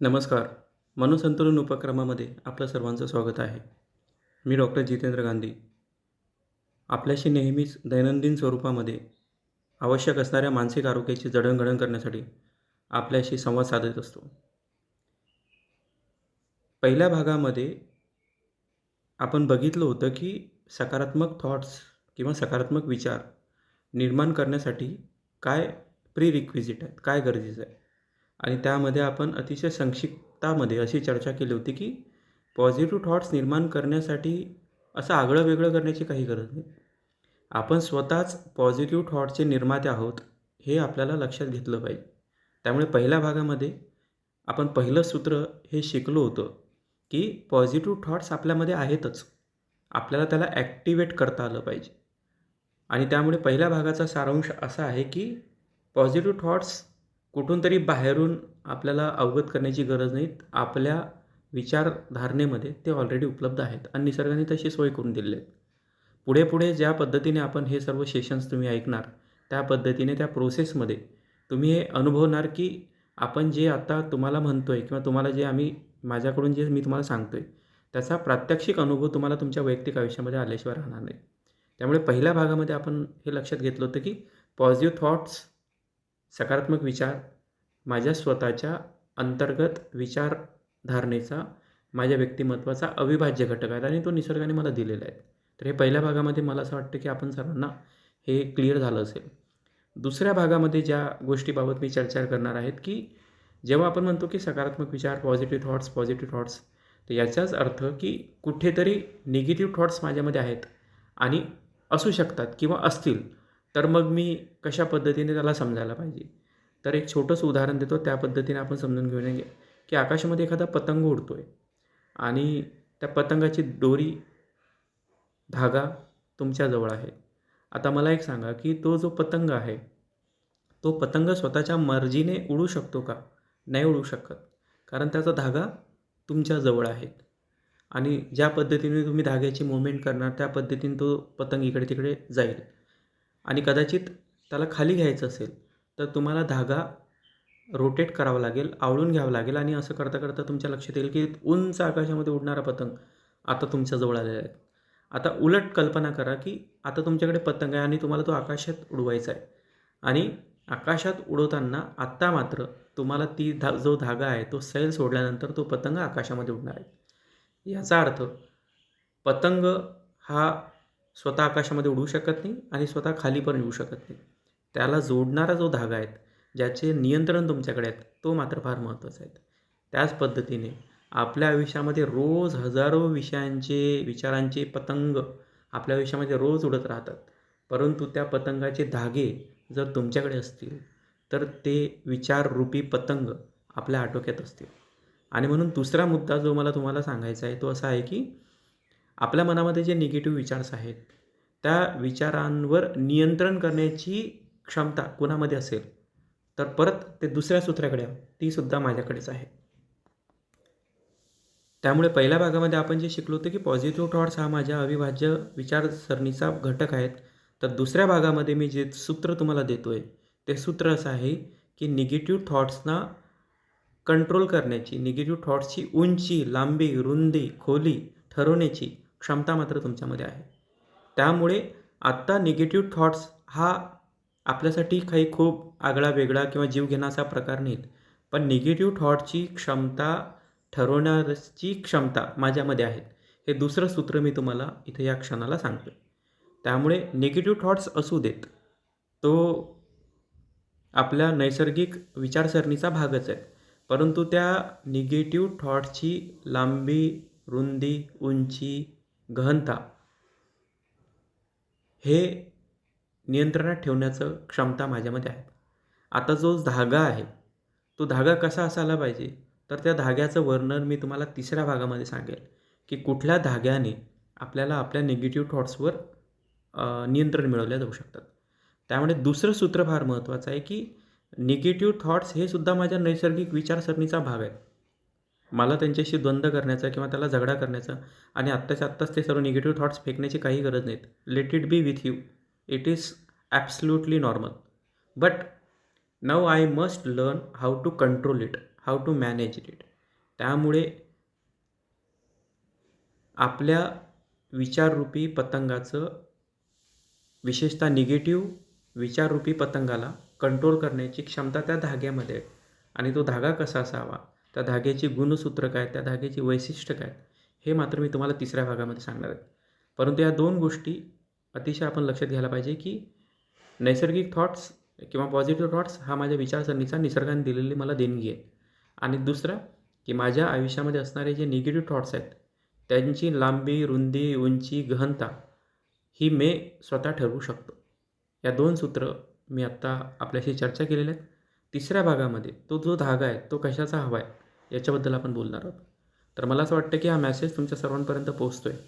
नमस्कार. मनोसंतुलन उपक्रमामध्ये आपलं सर्वांचं स्वागत आहे. मी डॉक्टर जितेंद्र गांधी. आपल्याशी नेहमीच दैनंदिन स्वरूपामध्ये आवश्यक असणाऱ्या मानसिक आरोग्याची जडणघडण करण्यासाठी आपल्याशी संवाद साधत असतो. पहिल्या भागामध्ये आपण बघितलं होतं की सकारात्मक थॉट्स किंवा सकारात्मक विचार निर्माण करण्यासाठी काय प्री रिक्विजिट आहेत काय गरजेचं आहे? आणि त्यामध्ये आपण अतिशय संक्षिप्तामध्ये अशी चर्चा केली होती की पॉझिटिव्ह थॉट्स निर्माण करण्यासाठी असं आगळं वेगळं करण्याची काही गरज नाही. आपण स्वतःच पॉझिटिव्ह थॉट्सचे निर्माते आहोत हे आपल्याला लक्षात घेतलं पाहिजे. त्यामुळे पहिल्या भागामध्ये आपण पहिलं सूत्र हे शिकलो होतं की पॉझिटिव्ह थॉट्स आपल्यामध्ये आहेतच. आपल्याला त्याला ॲक्टिवेट करता आलं पाहिजे. आणि त्यामुळे पहिल्या भागाचा सारांश असा आहे की पॉझिटिव्ह थॉट्स कुठून तरी बाहेरून आपल्याला अवगत करण्याची गरज नाही. आपल्या विचारधारणेमध्ये ते ऑलरेडी उपलब्ध आहेत आणि निसर्गाने तशी सोय करून दिलेली आहेत. पुढे पुढे ज्या पद्धतीने आपण हे सर्व सेशन्स तुम्ही ऐकणार त्या पद्धतीने त्या प्रोसेसमध्ये तुम्ही हे अनुभवणार की आपण जे आता तुम्हाला म्हणतो आहे किंवा तुम्हाला जे आम्ही माझ्याकडून जे मी तुम्हाला सांगतो आहे त्याचा प्रात्यक्षिक अनुभव तुम्हाला तुमच्या वैयक्तिक आयुष्यामध्ये आल्याशिवाय राहणार नाही. त्यामुळे पहिल्या भागामध्ये आपण हे लक्षात घेतलं होतं की पॉझिटिव्ह थॉट्स सकारात्मक विचार माझ्या स्वतःच्या अंतर्गत विचारधारणेचा माझ्या व्यक्तिमत्वाचा अविभाज्य घटक आहे आणि तो निसर्गाने मला दिलेला आहे. तर हे पहिल्या भागामध्ये मला असं वाटतं की आपण सर्वांना हे क्लिअर झालं असेल. दुसऱ्या भागामध्ये ज्या गोष्टीबाबत मी चर्चा करणार आहेत की जेव्हा आपण म्हणतो की सकारात्मक विचार पॉझिटिव्ह थॉट्स पॉझिटिव्ह थॉट्स तर याचाच अर्थ की कुठेतरी निगेटिव्ह थॉट्स माझ्यामध्ये आहेत आणि असू शकतात किंवा असतील. तर मग मी कशा पद्धतीने त्याला समजायला पाहिजे? तर एक छोटंसं उदाहरण देतो त्या पद्धतीने आपण समजून घेऊन की आकाशामध्ये एखादा पतंग उडतो आहे आणि त्या पतंगाची दोरी धागा तुमच्याजवळ आहे. आता मला एक सांगा की तो जो पतंग आहे तो पतंग स्वतःच्या मर्जीने उडू शकतो का? नाही उडू शकत. कारण त्याचा धागा तुमच्याजवळ आहे. आणि ज्या पद्धतीने तुम्ही धाग्याची मुवमेंट करणार त्या पद्धतीने तो पतंग इकडे तिकडे जाईल. आणि कदाचित त्याला खाली घ्यायचं असेल तर तुम्हाला धागा रोटेट करावा लागेल आवळून घ्यावं लागेल आणि असं करता करता तुमच्या लक्षात येईल की उंच आकाशामध्ये उडणारा पतंग आता तुमच्याजवळ आलेला आहे. आता उलट कल्पना करा की आता तुमच्याकडे पतंग आहे आणि तुम्हाला तो आकाशात उडवायचा आहे. आणि आकाशात उडवताना आत्ता मात्र तुम्हाला ती धा जो धागा आहे तो सैल सोडल्यानंतर तो पतंग आकाशामध्ये उडणार आहे. याचा अर्थ पतंग हा स्वतः आकाशामध्ये उडू शकत नाही आणि स्वतः खाली पण येऊ शकत नाही. त्याला जोडणारा जो धागा आहे ज्याचे नियंत्रण तुमच्याकडे आहेत तो मात्र फार महत्त्वाचा आहे. त्याच पद्धतीने आपल्या आयुष्यामध्ये रोज हजारो विषयांचे विचारांचे पतंग आपल्या आयुष्यामध्ये रोज उडत राहतात. परंतु त्या पतंगाचे धागे जर तुमच्याकडे असतील तर ते विचाररूपी पतंग आपल्या आटोक्यात असतील. आणि म्हणून दुसरा मुद्दा जो मला तुम्हाला सांगायचा आहे तो असा आहे की आपल्या मनामध्ये जे निगेटिव्ह विचार्स आहेत त्या विचारांवर नियंत्रण करण्याची क्षमता कुणामध्ये असेल तर परत ते दुसऱ्या सूत्राकडे ती सुद्धा माझ्याकडेच आहे. त्यामुळे पहिल्या भागामध्ये आपण जे शिकलो होतो की पॉझिटिव्ह थॉट्स हा माझ्या अविभाज्य विचारसरणीचा घटक आहेत. तर दुसऱ्या भागामध्ये मी जे सूत्र तुम्हाला देतो आहे ते सूत्र असं आहे की निगेटिव्ह थॉट्सना कंट्रोल करण्याची निगेटिव्ह थॉट्सची उंची लांबी रुंदी खोली ठरवण्याची क्षमता मात्र तुमच्यामध्ये आहे. त्यामुळे आत्ता निगेटिव्ह थॉट्स हा आपल्यासाठी काही खूप आगळा वेगळा किंवा जीव घेण्याचा प्रकार नाहीत. पण निगेटिव्ह थॉटची क्षमता ठरवण्याची क्षमता माझ्यामध्ये आहे. हे दुसरं सूत्र मी तुम्हाला इथे या क्षणाला सांगतो त्यामुळे निगेटिव्ह थॉट्स असू देत. तो आपल्या नैसर्गिक विचारसरणीचा भागच आहे. परंतु त्या निगेटिव्ह थॉट्सची लांबी रुंदी उंची गहनता हे नियंत्रणात ठेवण्याचं क्षमता माझ्यामध्ये आहे. आता जो धागा आहे तो धागा कसा असायला पाहिजे? तर त्या धाग्याचं वर्णन मी तुम्हाला तिसऱ्या भागामध्ये सांगेल की कुठल्या धाग्याने आपल्याला आपल्या निगेटिव्ह थॉट्सवर नियंत्रण मिळवल्या जाऊ शकतात. त्यामुळे दुसरं सूत्र फार महत्त्वाचं आहे की निगेटिव्ह थॉट्स हे सुद्धा माझ्या नैसर्गिक विचारसरणीचा भाग आहे मला त्यांच्याशी द्वंद्व करण्याचा किंवा त्याला झगडा करण्याचा आणि आत्ताच्या आत्ताच ते सर्व निगेटिव्ह थॉट्स फेकण्याची काही गरज नाहीत. Let it be with you it is absolutely normal but now I must learn how to control it how to manage it त्यामुळे आपल्या विचाररूपी पतंगाचं विशेषतः निगेटिव्ह विचाररूपी पतंगाला कंट्रोल करण्याची क्षमता त्या धाग्यामध्ये आहे. आणि तो धागा कसा असावा? त्या धाग्याची गुणसूत्र काय त्या धाग्याची वैशिष्ट्य काय हे मात्र मी तुम्हाला तिसऱ्या भागामध्ये सांगणार आहे. परंतु या दोन गोष्टी अतिशय आपण लक्षात घ्यायला पाहिजे की नैसर्गिक थॉट्स किंवा पॉझिटिव्ह थॉट्स हा माझ्या विचारसरणीचा निसर्गाने दिलेली मला देणगी आहे. आणि दुसरं की माझ्या आयुष्यामध्ये असणारे जे निगेटिव्ह थॉट्स आहेत त्यांची लांबी रुंदी उंची गहनता ही मी स्वतः ठरवू शकतो. या दोन सूत्र मी आत्ता आपल्याशी चर्चा केलेल्या आहेत. तिसऱ्या भागामध्ये तो जो धागा आहे तो कशाचा हवा आहे याच्याबद्दल आपण बोलणार आहोत. तर मला असं वाटतं की हा मॅसेज तुमच्या सर्वांपर्यंत पोहोचतो आहे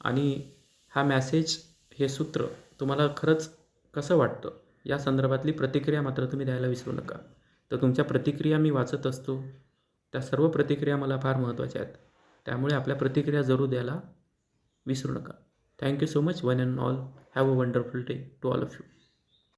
आणि हा मॅसेज हे सूत्र तुम्हाला खरंच कसं वाटतं या संदर्भातली प्रतिक्रिया मात्र तुम्ही द्यायला विसरू नका. तर तुमच्या प्रतिक्रिया मी वाचत असतो. त्या सर्व प्रतिक्रिया मला फार महत्त्वाच्या आहेत. त्यामुळे आपल्या प्रतिक्रिया जरूर द्यायला विसरू नका. Thank you so much one and all have a wonderful day to all of you